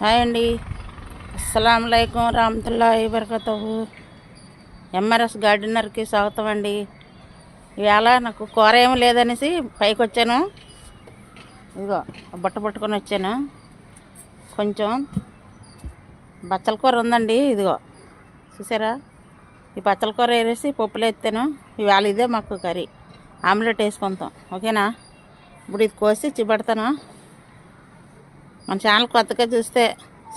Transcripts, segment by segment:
Hi అండి. అస్సలంకం రామతుల్లా బరకతు MRS గార్డెనర్కి స్వాగతం అండి. ఇవాళ నాకు కూర ఏమి లేదనేసి పైకి వచ్చాను ఇదిగో బట్ట పట్టుకొని వచ్చాను. కొంచెం బచ్చల కూర ఉందండి ఇదిగో. చూసారా? ఈ బచ్చల కూర వేసి పప్పులు ఎత్తాను. ఇవాళ ఇదే మాకు కర్రీ. ఆమ్లెట్ వేసుకుంటాం. ఓకేనా? ఇప్పుడు ఇది కోసి చిబెడతాను. మన ఛానల్ కొత్తగా చూస్తే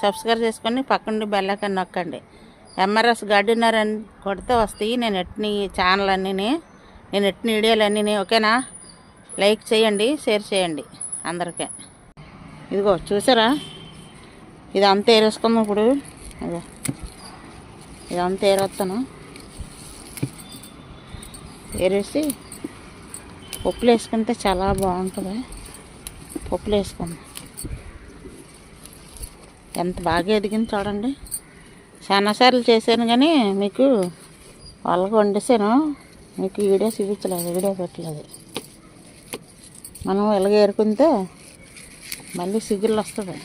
సబ్స్క్రైబ్ చేసుకొని పక్కనుండి బెల్లైకన్ నొక్కండి. ఎంఆర్ఎస్ గార్డెనర్ అని కొడితే వస్తాయి. నేను ఎట్ని ఛానల్ అన్నీ నేను ఎట్ని వీడియోలు అన్నీ ఓకేనా? లైక్ చేయండి షేర్ చేయండి అందరికీ. ఇదిగో చూసారా? ఇది అంతా ఏరేసుకుందాం ఇప్పుడు. అదే ఇదంతా ఏరేస్తాను ఏరేసి పప్పులు వేసుకుంటే చాలా బాగుంటుంది. పప్పులు వేసుకుందాం ఎంత బాగా ఎదిగింది చూడండి. చాలాసార్లు చేశాను కానీ మీకు వాళ్ళకి వండేసాను మీకు వీడియో చూపించలేదు వీడియో పెట్టలేదు. మనం ఇలాగ ఏరుకుంటే మళ్ళీ సిగుళ్ళు వస్తుంది.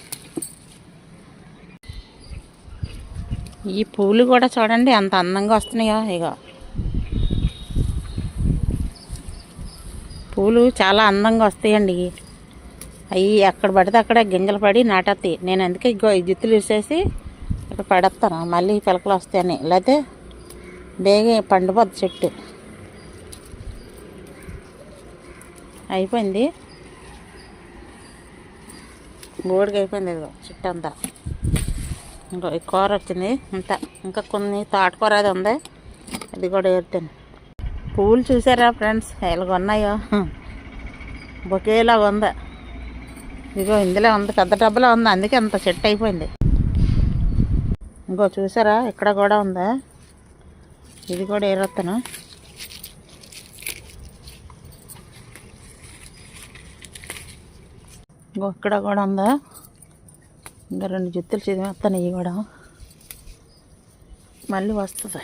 ఈ పూలు కూడా చూడండి ఎంత అందంగా వస్తున్నాయో ఇక పూలు చాలా అందంగా వస్తాయండి. అవి ఎక్కడ పడితే అక్కడ గింజలు పడి నాటేస్తాయి నేను అందుకే ఇగో ఈ జుత్తులు ఇసేసి ఇక్కడ పడేస్తాను మళ్ళీ పిలకలు వస్తాయని. లేకపోతే బేగ పండిపోద్ది చెట్టు. అయిపోయింది. బోడికి అయిపోయింది ఇదిగో చెట్టు అంతా. ఇంకో ఈ కూర వచ్చింది. ఇంత. ఇంకా కొన్ని తోటకూర అది ఉంది. అది కూడా ఏరుతాను. పువ్వులు చూసారా ఫ్రెండ్స్? ఎలాగ ఉన్నాయో. బొకేలాగా ఉంది. ఇదిగో ఇందులో ఉంది పెద్ద డబ్బులో ఉంది అందుకే అంత సెట్ అయిపోయింది. ఇంకో చూసారా ఇక్కడ కూడా ఉందా? ఇది కూడా ఏరొస్తాను ఇంకో ఇక్కడ కూడా ఉందా? ఇంకా రెండు జుత్తులు చదివేస్తాను ఇవి కూడా. మళ్ళీ వస్తుంది.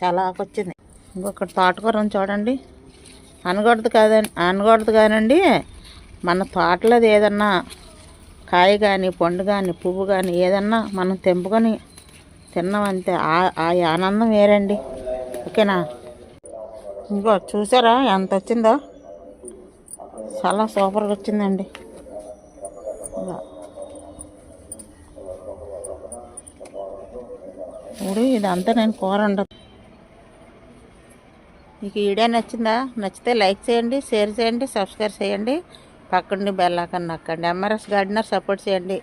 చాలా ఆకొచ్చింది ఇంకొకటి తోటకూర ఉంది చూడండి. అనకూడదు కాదండి అనకూడదు కానండి. మన తోటలోది ఏదన్నా కాయ కానీ పండు కానీ పువ్వు కానీ ఏదన్నా మనం తెంపుకొని తిన్నామంతే ఆ- ఆ ఆనందం వేరండి. ఓకేనా? ఇంకో చూసారా ఎంత వచ్చిందో? చాలా సూపర్గా వచ్చిందండి. ఇప్పుడు ఇదంతా నేను కూర ఉండదు మీకు వీడియో నచ్చిందా? నచ్చితే లైక్ చేయండి షేర్ చేయండి సబ్స్క్రైబ్ చేయండి. పక్కనుండి బెల్ ఐకాన్ నొక్కండి. ఎంఆర్ఎస్ గార్డెనర్ సపోర్ట్ చేయండి.